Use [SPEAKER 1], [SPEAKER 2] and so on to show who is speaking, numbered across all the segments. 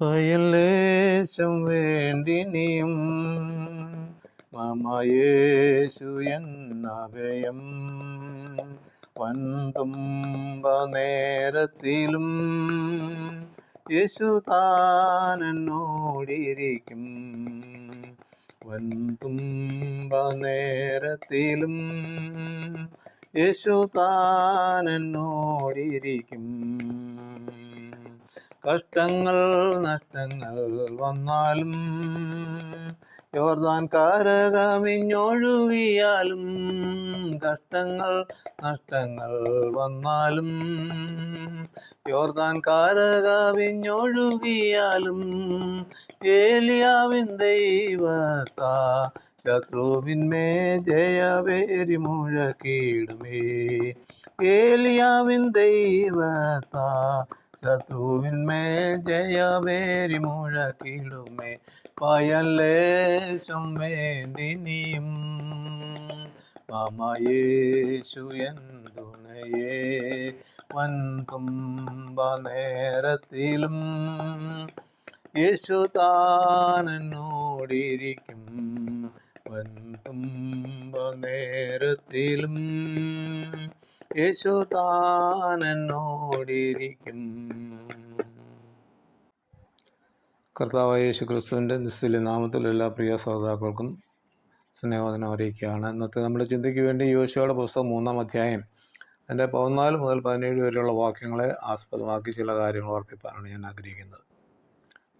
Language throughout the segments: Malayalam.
[SPEAKER 1] അയലേശം വേണ്ടിനിയും മമയേശു എന്നഭയം വൻതുമ്പ നേരത്തിലും യേശു താനോടിയിരിക്കും വൻതുമ്പ നേരത്തിലും യേശു താനോടിരിക്കും കഷ്ടങ്ങൾ നഷ്ടങ്ങൾ വന്നാലും യോർദാൻ കാരകമിഞ്ഞൊഴുകിയാലും കഷ്ടങ്ങൾ നഷ്ടങ്ങൾ വന്നാലും യോർദാൻ കാരകമിഞ്ഞൊഴുകിയാലും ഏലിയാവിൻ ദൈവത്താ ശത്രുവിന്മേ ജയവേരി മുഴക്കിടുമേ. ഏലിയാവിൻ ദൈവത്താ ശത്രുവിന്മേൽ ജയവേരി മുഴക്കിടുമേ. പയലേശം വേണ്ടിനിയും മമയേശു എന്തുണയേ. വൻതുമ്പ നേരത്തിലും യേശു വൻതുമ്പ നേരത്തിലും യേശുതാനോടിരിക്കും കർത്താവായ യേശു ക്രിസ്തുവിന്റെ നിസ്തുല്യ നാമത്തിൽ എല്ലാ പ്രിയ ശ്രോതാക്കൾക്കും സ്നേഹവദനം അറിയിക്കുകയാണ്. ഇന്നത്തെ നമ്മുടെ ചിന്തയ്ക്ക് വേണ്ടി യോശുവയുടെ പുസ്തകം മൂന്നാം അധ്യായം എന്റെ പതിനാല് മുതൽ പതിനേഴ് വരെയുള്ള വാക്യങ്ങളെ ആസ്പദമാക്കി ചില കാര്യങ്ങൾ ഓർപ്പിക്കാനാണ് ഞാൻ ആഗ്രഹിക്കുന്നത്.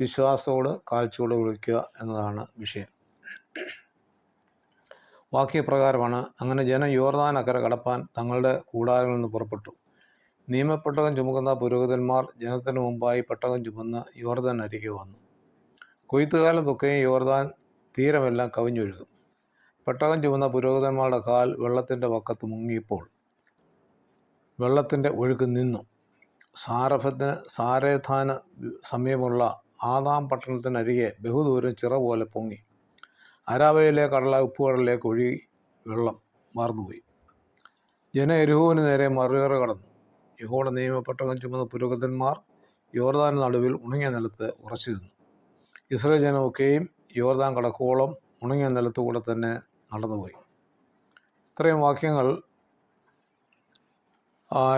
[SPEAKER 1] വിശ്വാസത്തോട് കാഴ്ചയോട് വിളിക്കുക എന്നതാണ് വിഷയം. വാക്യപ്രകാരമാണ്. അങ്ങനെ ജനം യോർദാൻ അക്കരെ കടപ്പാൻ തങ്ങളുടെ കൂടാരങ്ങളിൽ നിന്ന് പുറപ്പെട്ടു. നിയമപ്പെട്ടകം ചുമക്കുന്ന പുരോഹിതന്മാർ ജനത്തിന് മുമ്പായി പെട്ടകം ചുമന്ന് യോർദാൻ അരികെ വന്നു. കൊയ്ത്തുകാലം തൊക്കെയും യോർദാൻ തീരമെല്ലാം കവിഞ്ഞൊഴുകും. പെട്ടകം ചുമന്ന പുരോഹിതന്മാരുടെ കാൽ വെള്ളത്തിന്റെ വക്കത്ത് മുങ്ങിയപ്പോൾ വെള്ളത്തിന്റെ ഒഴുക്ക് നിന്നു. സാരഫത്തിന് സാരേധാന സമയമുള്ള ആദാം പട്ടണത്തിനരികെ ബഹുദൂരം ചിറ പോലെ പൊങ്ങി. അരാവയിലെ കടല ഉപ്പുകടലിലേക്ക് ഒഴുകി വെള്ളം മാർന്നുപോയി. ജന എരുഹുവിന് നേരെ മറുകറ കടന്നു. യഹോടെ നിയമപ്പെട്ടകം ചുമന്ന പുരോഹിതന്മാർ യോർദാൻ നടുവിൽ ഉണങ്ങിയ നിലത്ത് ഉറച്ചു നിന്നു. ഇസ്രയേൽ ജനമൊക്കെയും യോർദാൻ കടക്കോളം ഉണങ്ങിയ നിലത്തുകൂടെ തന്നെ നടന്നുപോയി. ഇത്രയും വാക്യങ്ങൾ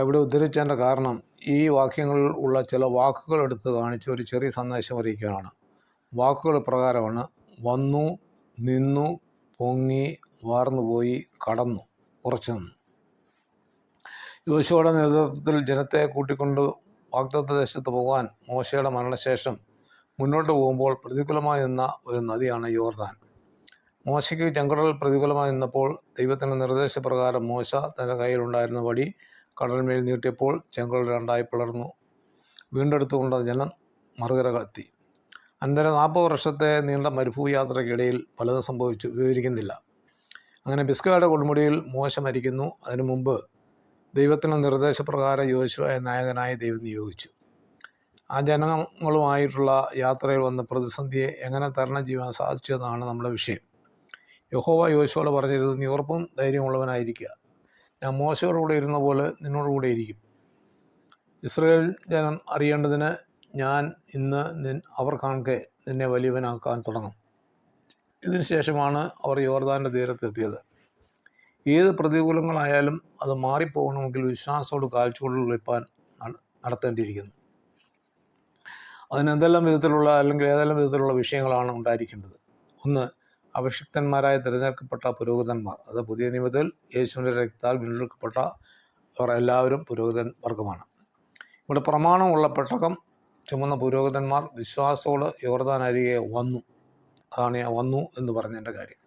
[SPEAKER 1] ഇവിടെ ഉദ്ധരിച്ചതിന്റെ കാരണം ഈ വാക്യങ്ങളിൽ ഉള്ള ചില വാക്കുകൾ എടുത്ത് കാണിച്ച് ഒരു ചെറിയ സന്ദേശം അറിയിക്കുകയാണ്. വാക്കുകൾ പ്രകാരമാണ് വന്നു നിന്നു പൊങ്ങി വാർന്നുപോയി കടന്നു ഉറച്ചു നിന്നു. യോശുവയുടെ നേതൃത്വത്തിൽ ജനത്തെ കൂട്ടിക്കൊണ്ട് വാഗ്ദത്ത ദേശത്ത് പോകാൻ മോശയുടെ മരണശേഷം മുന്നോട്ട് പോകുമ്പോൾ പ്രതികൂലമായി നിന്ന ഒരു നദിയാണ് യോർദാൻ. മോശയ്ക്ക് ചെങ്കടൽ പ്രതികൂലമായി നിന്നപ്പോൾ ദൈവത്തിന്റെ നിർദ്ദേശപ്രകാരം മോശ തന്റെ കയ്യിലുണ്ടായിരുന്ന വടി കടൽമേൽ നീട്ടിയപ്പോൾ ചെങ്കടൽ രണ്ടായി പിളർന്നു. വീണ്ടെടുത്തുകൊണ്ട് ജനം മറുകര എത്തി അനന്തരം നാൽപ്പത് വർഷത്തെ നീണ്ട മരുഭൂ യാത്രയ്ക്കിടയിൽ പലതും സംഭവിച്ചു വിവരിക്കുന്നില്ല. അങ്ങനെ ബിസ്കയുടെ കൊടുമുടിയിൽ മോശ മരിക്കുന്നു. അതിനു മുമ്പ് ദൈവത്തിന്റെ നിർദ്ദേശപ്രകാരം യോശുവായ നായകനായി ദൈവം നിയോഗിച്ചു. ആ ജനങ്ങളുമായിട്ടുള്ള യാത്രയിൽ വന്ന പ്രതിസന്ധിയെ എങ്ങനെ തരണം ചെയ്യാൻ സാധിച്ചതെന്നാണ് നമ്മുടെ വിഷയം. യഹോവ യോശുവോട് പറഞ്ഞിരുന്നത് നീ ഉറപ്പും ധൈര്യമുള്ളവനായിരിക്കുക ഞാൻ മോശയോടുകൂടെ ഇരുന്ന പോലെ നിന്നോടുകൂടെ ഇരിക്കും. ഇസ്രയേൽ ജനം അറിയേണ്ടതിന് ഞാൻ ഇന്ന് അവർ കാണെ നിന്നെ വലിയവനാക്കാൻ തുടങ്ങും. ഇതിനു ശേഷമാണ് അവർ യോർദാന്റെ തീരത്തെത്തിയത്. ഏത് പ്രതികൂലങ്ങളായാലും അത് മാറിപ്പോകണമെങ്കിൽ വിശ്വാസത്തോട് കാഴ്ചകൊണ്ട് വിളിപ്പാൻ നടത്തേണ്ടിയിരിക്കുന്നു. അതിനെന്തെല്ലാം വിധത്തിലുള്ള അല്ലെങ്കിൽ ഏതെല്ലാം വിധത്തിലുള്ള വിഷയങ്ങളാണ് ഉണ്ടായിരിക്കേണ്ടത്? ഒന്ന് അഭിഷിക്തന്മാരായി തിരഞ്ഞെടുക്കപ്പെട്ട പുരോഹിതന്മാർ. അത് പുതിയ നിയമത്തിൽ യേശുവിന്റെ രക്താൽ വീണ്ടെടുക്കപ്പെട്ട അവർ എല്ലാവരും പുരോഹിതൻ വർഗമാണ്. ഇവിടെ പ്രമാണമുള്ള പെട്ടകം ചുമന്ന പുരോഹിതന്മാർ വിശ്വാസത്തോട് യോർദാൻ അരികെ വന്നു. അതാണ് ഞാൻ വന്നു എന്ന് പറഞ്ഞതിന്റെ കാര്യം.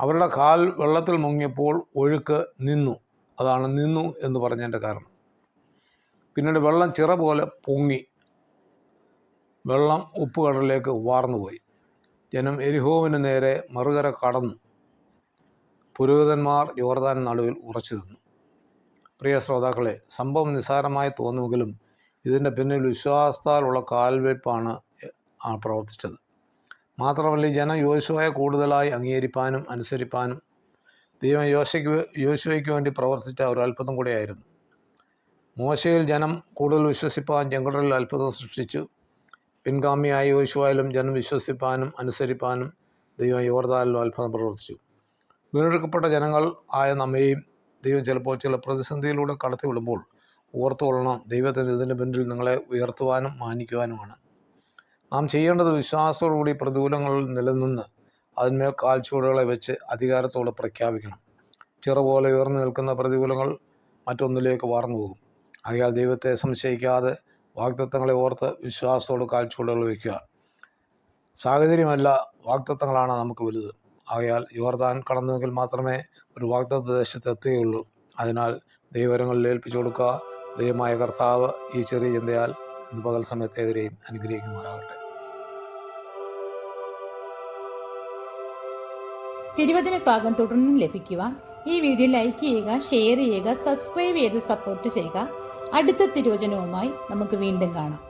[SPEAKER 1] അവരുടെ കാൽ വെള്ളത്തിൽ മുങ്ങിയപ്പോൾ ഒഴുക്ക് നിന്നു. അതാണ് നിന്നു എന്ന് പറഞ്ഞതിന്റെ കാരണം. പിന്നീട് വെള്ളം ചിറ പോലെ പൊങ്ങി. വെള്ളം ഉപ്പുകടലിലേക്ക് വാർന്നുപോയി. ജനം എരിഹോവിന് നേരെ മറുകര കടന്നു. പുരോഹിതന്മാർ യോർദാൻ നടുവിൽ ഉറച്ചു നിന്നു. പ്രിയ ശ്രോതാക്കളെ സംഭവം നിസ്സാരമായി തോന്നുമെങ്കിലും ഇതിന്റെ പിന്നിൽ വിശ്വാസത്താലുള്ള കാൽവയ്പ്പാണ് പ്രവർത്തിച്ചത്. മാത്രമല്ല ഈ ജനം യോശുവയെ കൂടുതലായി അംഗീകരിപ്പാനും അനുസരിപ്പാനും ദൈവം യോശയ്ക്ക് യോശുവയ്ക്ക് വേണ്ടി പ്രവർത്തിച്ച ഒരു അത്ഭുതം കൂടിയായിരുന്നു. മോശയിൽ ജനം കൂടുതൽ വിശ്വസിപ്പാൻ ചെങ്കടലിൽ അത്ഭുതം സൃഷ്ടിച്ചു. പിൻഗാമിയായ യോശുവായാലും ജനം വിശ്വസിപ്പാനും അനുസരിപ്പാനും ദൈവം യോർദാനിലും അത്ഭുതം പ്രവർത്തിച്ചു. വീണ്ടെടുക്കപ്പെട്ട ജനങ്ങൾ ആയ നമ്മയും ദൈവം ചിലപ്പോൾ ചില പ്രതിസന്ധിയിലൂടെ കടത്തി വിടുമ്പോൾ ഓർത്തുകൊള്ളണം. ദൈവത്തിന് ഇതിന്റെ പിന്നിൽ നിങ്ങളെ ഉയർത്തുവാനും മാനിക്കുവാനുമാണ്. നാം ചെയ്യേണ്ടത് വിശ്വാസത്തോടുകൂടി പ്രതികൂലങ്ങളിൽ നിലനിന്ന് അതിന്മേൽ കാൽച്ചുവടുകളെ വെച്ച് അധികാരത്തോടെ പ്രഖ്യാപിക്കണം. ചിറ പോലെ ഉയർന്നു നിൽക്കുന്ന പ്രതികൂലങ്ങൾ മറ്റൊന്നിലേക്ക് വാർന്നു പോകും. ആകയാൽ ദൈവത്തെ സംശയിക്കാതെ വാക്തത്വങ്ങളെ ഓർത്ത് വിശ്വാസത്തോട് കാൽച്ചുവടുകൾ വയ്ക്കുക സാഹചര്യമല്ല വാക്തത്വങ്ങളാണ് നമുക്ക് വലുത്. ആകയാൽ യോർദാൻ കടന്നുവെങ്കിൽ മാത്രമേ ഒരു വാഗ്ദത്ത ദേശത്ത് എത്തുകയുള്ളൂ. അതിനാൽ ദൈവരങ്ങളിൽ ഏൽപ്പിച്ചു കൊടുക്കുക. ദൈവമായ കർത്താവ് ഈ ചെറിയ ചിന്തയാൽ ഇന്ന് പകൽ സമയത്തേവരെയും അനുഗ്രഹിക്കുമാറാകട്ടെ
[SPEAKER 2] തിരുവതിന് പാകം തുടർന്നും ലഭിക്കുവാൻ ഈ വീഡിയോ ലൈക്ക് ചെയ്യുക ഷെയർ ചെയ്യുക സബ്സ്ക്രൈബ് ചെയ്ത് സപ്പോർട്ട് ചെയ്യുക. അടുത്ത തിരുവചനവുമായി നമുക്ക് വീണ്ടും കാണാം.